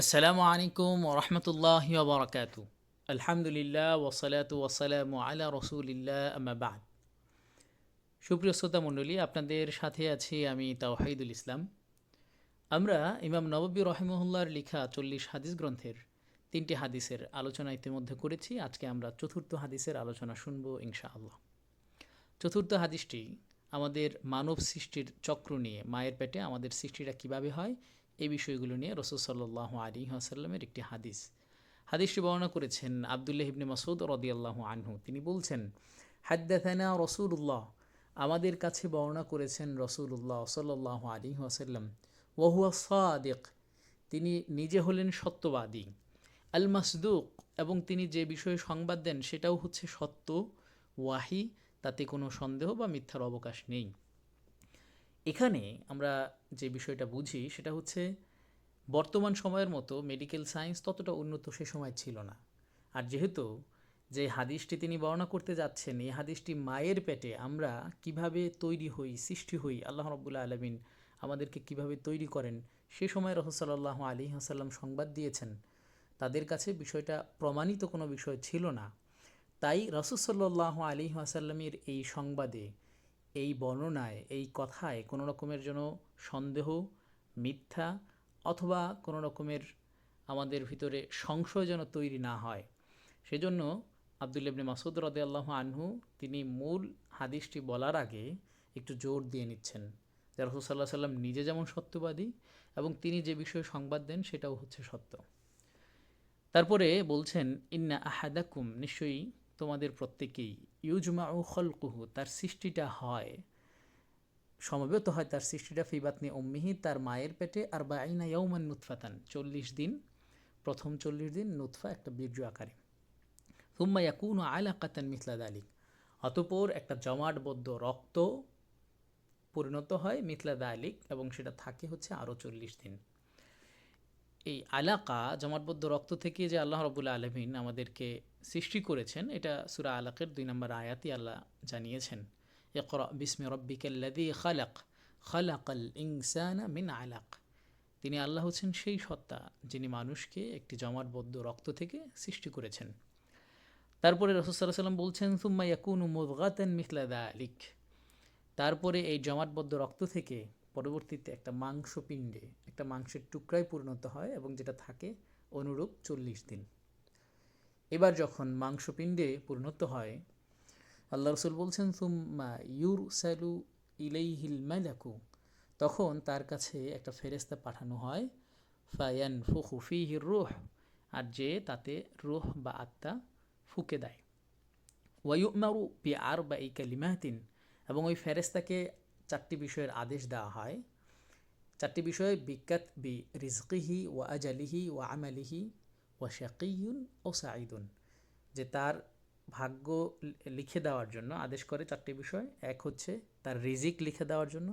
আসসালামু আলাইকুম ওরহমতুল্লাহ বরকাত। আলহামদুলিল্লাহ ওসলাত ওয়াসালাম আলা রসুলিল্লাহ আমাবাদ সুপ্রিয় শ্রোতা মণ্ডলী, আপনাদের সাথে আছি আমি তাওহাইদুল ইসলাম। আমরা ইমাম নববী রহিমহুল্লার লিখা চল্লিশ হাদিস গ্রন্থের তিনটি হাদিসের আলোচনা ইতিমধ্যে করেছি। আজকে আমরা চতুর্থ হাদিসের আলোচনা শুনব ইনশাআল্লাহ। চতুর্থ হাদিসটি আমাদের মানব সৃষ্টির চক্র নিয়ে, মায়ের পেটে আমাদের সৃষ্টিটা কীভাবে হয় এই বিষয়গুলো নিয়ে রসুল সাল্লাহ আলী আসাল্লামের একটি হাদিস। হাদিসটি বর্ণনা করেছেন আবদুল্লাহ ইবনে মাসুদ রদিয়াল্লাহ আনহু। তিনি বলছেন হাদ্দাথানা রসুল্লাহ আমাদের কাছে বর্ণনা করেছেন রসুল্লাহ সাল্লাহ আলী আসাল্লাম ওহুয়া সাদিক। তিনি নিজে হলেন সত্যবাদী। আল মাসদুক, এবং তিনি যে বিষয়ে সংবাদ দেন সেটাও হচ্ছে সত্য, ওয়াহি, তাতে কোনো সন্দেহ বা মিথ্যার অবকাশ নেই। এখানে আমরা যে বিষয়টা বুঝি সেটা হচ্ছে বর্তমান সময়ের মতো মেডিকেল সায়েন্স ততটা উন্নত সে সময় ছিল না। আর যেহেতু যে হাদিসটি তিনি বর্ণনা করতে যাচ্ছেন, এই হাদিসটি মায়ের পেটে আমরা কীভাবে তৈরি হই, সৃষ্টি হই, আল্লাহ রব্বুল্লা আলমিন আমাদেরকে কীভাবে তৈরি করেন, সে সময় রহসাল্লাহ আলী হাসাল্লাম সংবাদ দিয়েছেন। তাদের কাছে বিষয়টা প্রমাণিত কোনো বিষয় ছিল না। তাই রসুসল্লাহ আলী আসাল্লামের এই সংবাদে এই বর্ণনায়, এই কথায় কোনো রকমের যেন সন্দেহ, মিথ্যা অথবা কোনো রকমের আমাদের ভিতরে সংশয় যেন তৈরি না হয়। সেজন্য আবদুল্লাবনে মাসুদ রদে আল্লাহ আনহু তিনি মূল হাদিসটি বলার আগে একটু জোর দিয়ে নিচ্ছেন যে রসুল্লাহ সাল্লাম নিজে যেমন সত্যবাদী এবং তিনি যে বিষয়ে সংবাদ দেন সেটাও হচ্ছে সত্য। তারপরে বলছেন, ইন্না আহাদাকুম নিশ্চয়ই তোমাদের প্রত্যেকেই ইউজমা ও খলকুহু, তার সৃষ্টিটা হয়, সমবেত হয় তার সৃষ্টিটা ফিবাতনি অম্মিহি তার মায়ের পেটে আর বা আইনা ইয়ৌমান নুৎফাতান চল্লিশ দিন, প্রথম চল্লিশ দিন নুৎফা একটা বীর্য আকারে। হুম্মা ইয়াকুন আলাকাতান মিথলাদ আলিক অতপর একটা জমাটবদ্ধ রক্ত পরিণত হয় মিথলাদ আলিক এবং সেটা থাকে হচ্ছে আরও চল্লিশ দিন। এই আলাকা জমাটবদ্ধ রক্ত থেকে যে আল্লাহ রবুল্লা আলমিন আমাদেরকে সৃষ্টি করেছেন, এটা সুরা আলাকের দুই নম্বর আয়াতি আল্লাহ জানিয়েছেন। ইকরা বিসমি রব্বিকাল্লাদি খালাক, খালাকাল ইনসানা মিন আলাক। তিনি আল্লাহ হচ্ছেন সেই সত্তা যিনি মানুষকে একটি জমাটবদ্ধ রক্ত থেকে সৃষ্টি করেছেন। তারপরে রসুল্লাহ বলছেন, সুম্মা ইয়াকুন মুদগাতেন মিথলাদা আলিক তারপরে এই জমাটবদ্ধ রক্ত থেকে পরবর্তীতে একটা মাংসপিণ্ডে, একটা মাংসের টুকরায় পরিণত হয় এবং যেটা থাকে অনুরূপ চল্লিশ দিন। এবার যখন মাংসপিণ্ডে পরিণত হয়, আল্লাহ রসুল বলছেন, সুম্মা ইউর স্যালু ইলাইহিল মালাকু তখন তার কাছে একটা ফেরেস্তা পাঠানো হয় ফায়ান ফুহুফিহির রুহ আর যে তাতে রুহ বা আত্মা ফুকে দেয়। ওয়াইমারু পি আর বা এই কালিমাহতিন এবং ওই ফেরেস্তাকে চারটি বিষয়ের আদেশ দেওয়া হয়। চারটি বিষয়ে বিজ্ঞাত বি রিজকিহি ও আজালিহি ও আমালিহি ও শাকিউন ও সাঈদুন, যে তার ভাগ্য লিখে দেওয়ার জন্য আদেশ করে চারটি বিষয়। এক হচ্ছে তার রিজিক লিখে দেওয়ার জন্য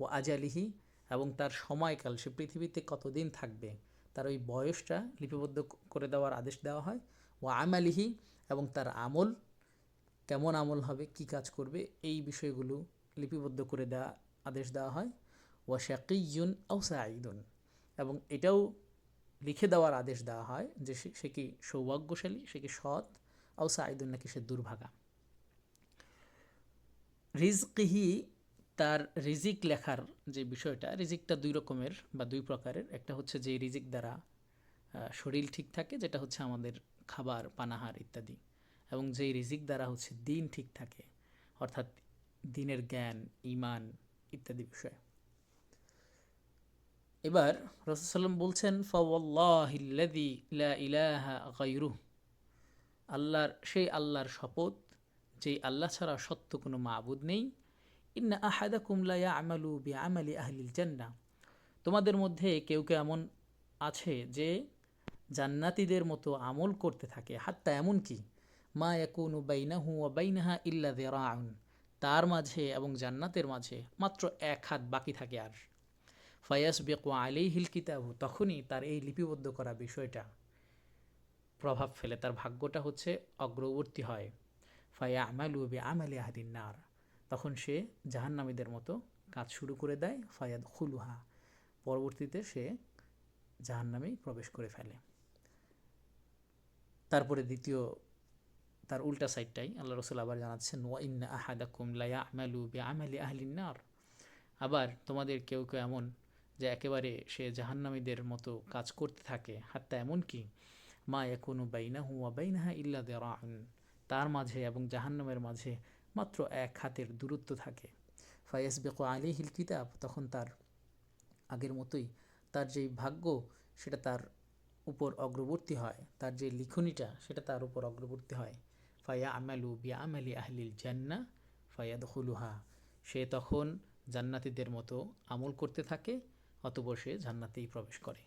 ও আজালিহি, এবং তার সময়কাল, সে পৃথিবীতে কতদিন থাকবে, তার ওই বয়সটা লিপিবদ্ধ করে দেওয়ার আদেশ দেওয়া হয়। ও আমালিহি, এবং তার আমল, কেমন আমল হবে, কি কাজ করবে, এই বিষয়গুলো লিপিবদ্ধ করে দেওয়া আদেশ দেওয়া হয়। ওয়া শাকিউন আও সাঈদুন। এবং এটাও লিখে দেওয়ার আদেশ দেওয়া হয় যে সে কি সৌভাগ্যশালী, সে কি সৎ, আও সাঈদুন নাকি সে দুর্ভাগা। রিজকিহি তার রিজিক লেখার যে বিষয়টা, রিজিকটা দুই রকমের বা দুই প্রকারের। একটা হচ্ছে যে রিজিক দ্বারা শরীর ঠিক থাকে, যেটা হচ্ছে আমাদের খাবার, পানাহার ইত্যাদি। এবং যেই রিজিক দ্বারা হচ্ছে দিন ঠিক থাকে, অর্থাৎ দিনের জ্ঞান ইমান ইত্যাদি বিষয়। এবার রসুলাম বলছেন, ফওয়াল্লাহিল্লাযী লা ইলাহা আল্লাহর, সেই আল্লাহর শপথ যে আল্লাহ ছাড়া সত্য কোনো মাবুদ নেই। ইন্না আহাদাকুম লা বি বিআমালি আহলিল জান্নাহ তোমাদের মধ্যে কেউ কেউ এমন আছে যে জান্নাতীদের মতো আমল করতে থাকে। হাত্তা এমন কি? মা ইয়াকুনু বাইনাহু বাইনাহা ইল্লা যিরাউন। তার মাঝে এবং জান্নাতের মাঝে মাত্র এক হাত বাকি থাকে আর। ফায়াস বেকু আলাই হিল কিতাবু, তখনই তার এই লিপিবদ্ধ করা বিষয়টা প্রভাব ফেলে। তার ভাগ্যটা হচ্ছে অগ্রবর্তী হয়। ফায়া আমালু বে আমালি আহাদিন নার। তখন সে জাহান্নামীদের মতো কাজ শুরু করে দেয় ফায়াদ খুলুহা পরবর্তীতে সে জাহান্নামেই প্রবেশ করে ফেলে। তারপরে দ্বিতীয় তার উল্টা সাইডটাই আল্লাহ রসুল আবার জানাচ্ছেন, ওয়া ইন্না আহাদাকুম লায়া আমালু বি আমালি আহলিন নার আবার তোমাদের কেউ কেউ এমন যে একেবারে সে জাহান্নামীদের মতো কাজ করতে থাকে, হাত্তা এমন কি মা একুনু বাইনা হুয়া বাইনাহা ইল্লা দেরাউন, তার মাঝে এবং জাহান্নামের মাঝে মাত্র এক হাতের দূরত্ব থাকে। ফায়াস বেকো আলিহিল কিতাব তখন তার আগের মতোই তার যেই ভাগ্য, সেটা তার উপর অগ্রবর্তী হয়, তার যে লিখনিটা, সেটা তার উপর অগ্রবর্তী হয়। ফায়া আমালু বিয়া আমালি আহলিল জান্না ফায়াদ হুলুহা সে তখন জান্নাতিদের মতো আমল করতে থাকে, অতপর সে জান্নাতেই প্রবেশ করে।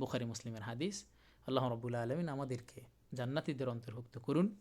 বুখারি, মুসলিমের হাদিস। আল্লাহ রবুল্লা আলমিন আমাদেরকে জান্নাতিদের অন্তর্ভুক্ত করুন।